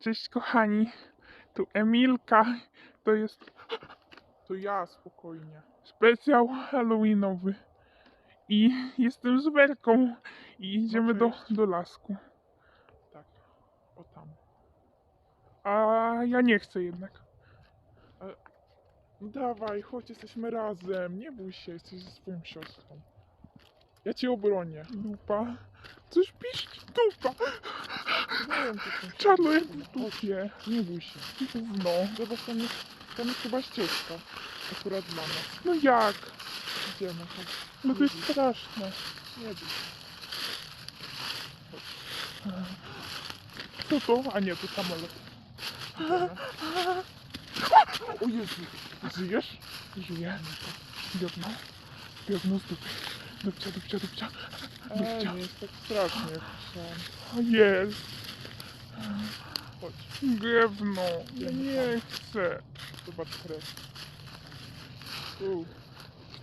Cześć kochani, tu Emilka. To jest To ja spokojnie. specjał halloweenowy. I jestem z Werką i idziemy do, do lasku. Tak. O tam. A ja nie chcę jednak. No dawaj, chodź, jesteśmy razem. Nie bój się, jesteś ze swoją siostrą. Ja cię obronię. Dupa. Coś piszczy, dupa. Siostrą. w dupie. Nie bój się. Gówno. Zobacz, tam jest, tam jest chyba ścieżka. Akurat nas. No jak? Idziemy, chodź. No to jest straszne. Nie bój się. Co to? A nie, to samolot. Idziemy. O Jezu. Żyjesz? Żyję. Gówno. Gówno z dupy. Dupcia, dupcia, dupcia. Ej, nie jest tak strasznie, jak myślałem. O jest. Chodź, Gówno. Ja nie chcę. zobacz krew. Tu,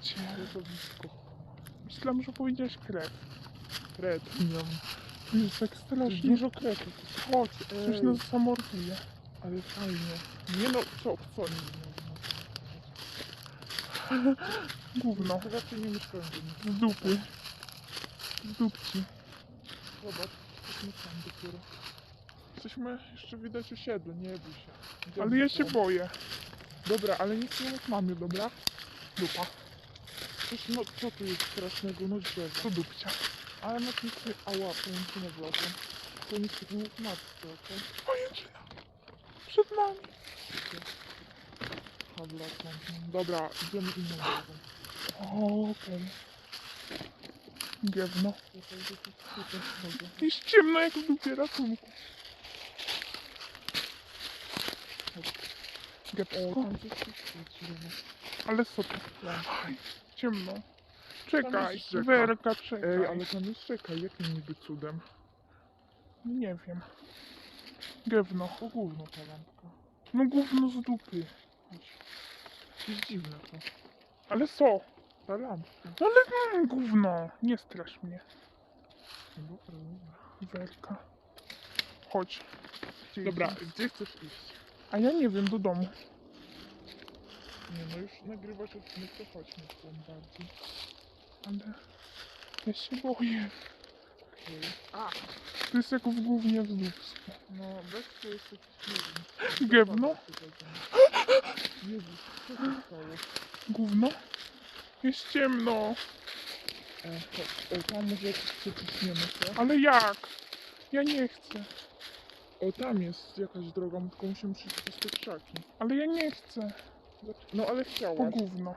Gdzie? jest to blisko. Myślałem, że powiedziałeś krew. Kret. Nie. To jest tak To strasznie. dużo krew. Chodź, Coś nas zamorduje. Ale fajnie. Nie no, co, co. Gówno. To raczej nie myślałem. Z dupy. Z dupci. Zobacz, jesteśmy tam dopiero. Jesteśmy jeszcze widać osiedle, nie bój się. Idziemy Ale ja się boję. Dobra, ale nic nie mów mamie, dobra? Dupa. Coś, no co tu jest strasznego, no drzewo. To dupcia. Ale no nic nie... Ała, pojęcie wlazłem. To nic nie mów matce, okej? Pajęczyna. Przed nami. A wlazłem. Dobra, idziemy inną drogą. O, Okej. Gówno. Jest ciemno jak w dupie ratunku. Jest drzewo. Ale co to? Lampka. Aj, ciemno. Czekaj, jest rzeka. Werka, czekaj. Ej, ale tam jest rzeka, jakim niby cudem? Nie wiem. Gówno. O gówno ta lampka. No gówno z dupy. Jest dziwne to. Ale co? Ta lampka. No ale mm, gówno. Nie strasz mnie. No. Werka. Chodź. Gdzie Dobra, gdzie chcesz iść? A ja nie wiem, do domu. Nie no, już nagrywasz odcinek, to chodźmy tam bardziej. Ale ja się boję. Okej. A, To jest jak w głównie w dupsku. no weź to jest jakiś, nie wiem. Gówno? Jezu, co się stało? Gówno? Jest ciemno. E, chodź, o, tam może jakiś przeciśniemy, co? Ale jak? Ja nie chcę. O, tam jest jakaś droga, tylko musimy przyjść przez te krzaki. Ale ja nie chcę. No ale Po chciałaś, gówno.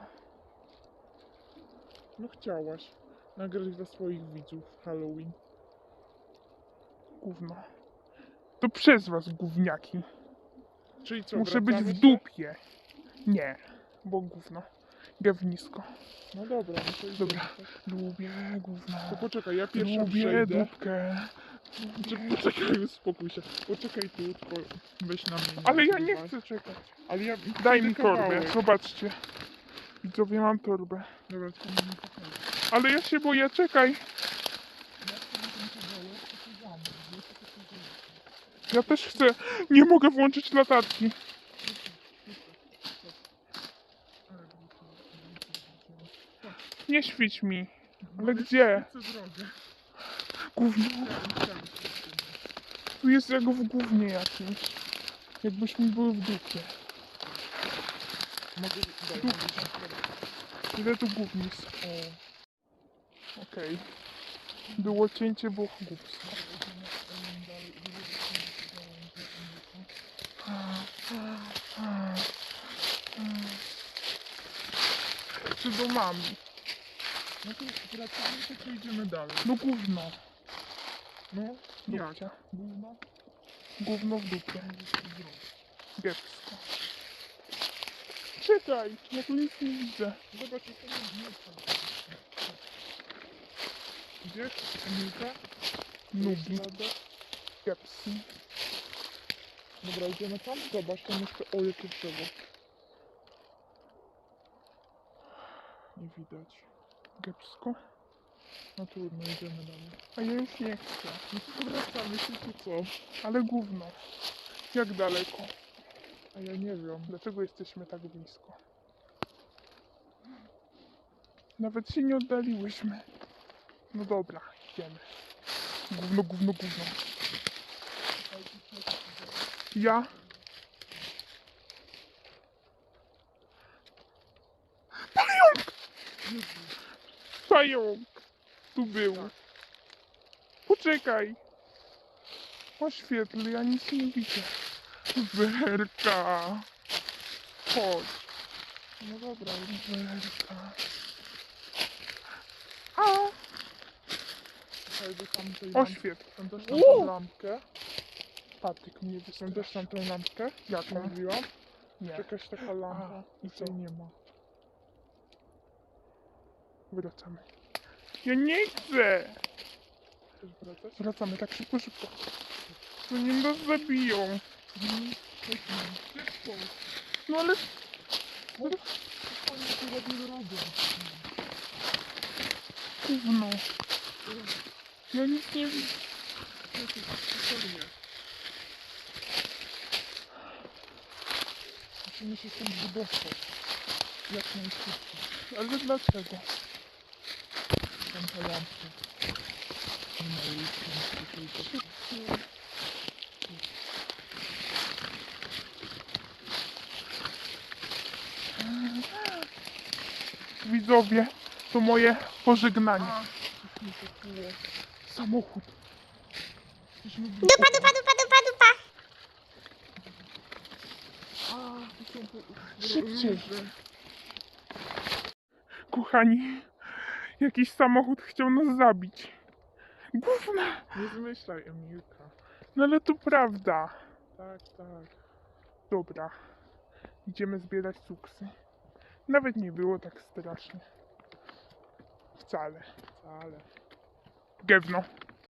no chciałaś. Nagrać dla swoich widzów Halloween. Gówno. To przez was, gówniaki. Czyli co, Muszę być w dupie. Nie, bo gówno. Gawnisko. No dobra, no to idziemy, Dobra. tak? Lubię gówno. To poczekaj, ja pierwszy Lubię przejdę. dupkę. Czy- Poczekaj, uspokój się. Poczekaj tu, tylko weź na mnie. nie Ale ja nie chcę czekać. Ale ja... Daj mi kawałek. torbę, zobaczcie. Widzowie, mam torbę. Dobra, tylko mi nie pokażę. Ale ja się boję, czekaj. Ja też chcę. Nie mogę włączyć latarki. Nie świeć mi. Ale gdzie? Gówno. Tu jest jak w gównie jakimś. Jakbyśmy były w dupie. Mogę daj, Dup. mogę Ile tu gównis? O, Okej. Było cięcie, było głupstwo. Czy do mamy? No to wracamy, to idziemy dalej. No gówno. No, jak? Gówno? Gówno w dupie. Gepsko. Czekaj, ja tu nic nie widzę. Zobacz, jak to nie jest. Gdzie? Emilka? Nubi. Gepsi. Dobra, idziemy tam? Zobacz, tam jeszcze... O, jakie drzewo. Nie widać. Gepsko. No trudno, idziemy dalej. A ja już nie chcę. Wracamy się tu co? Ale gówno. Jak daleko? A ja nie wiem. Dlaczego jesteśmy tak blisko? Nawet się nie oddaliłyśmy. No dobra, idziemy. Gówno, gówno, gówno. Ja? Pająk! Pająk! Tu był. Poczekaj. Oświetl, ja nic nie widzę. Werka. Chodź. No dobra, Werka. A, tam oświetl. Tam też tam tą lampkę. Patyk mnie Tam wystraszył. też tam tą lampkę. Jaką? Mówiłam. Nie, Jakaś taka lampa. A, I co? nie ma. Wracamy. Ja nie chcę! Chcesz wracać? Wracamy tak szybko, szybko. To nie nas zabiją. Mhm. Szybko. No ale Oni tu ładnie robią. gówno. Ja nic nie widzę. Musimy się stąd wydostać. Jak najszybciej. Ale dlaczego? Tam tutaj. Widzowie, to moje pożegnanie. Samochód. Dupa, dupa, dupa, dupa, dupa. Po- Szybciej. Kochani, jakiś samochód chciał nas zabić. Gówno. Nie zmyślaj, Emilka. No ale to prawda. Tak, tak. Dobra. Idziemy zbierać cuksy. Nawet nie było tak strasznie. Wcale. Wcale. Gewno.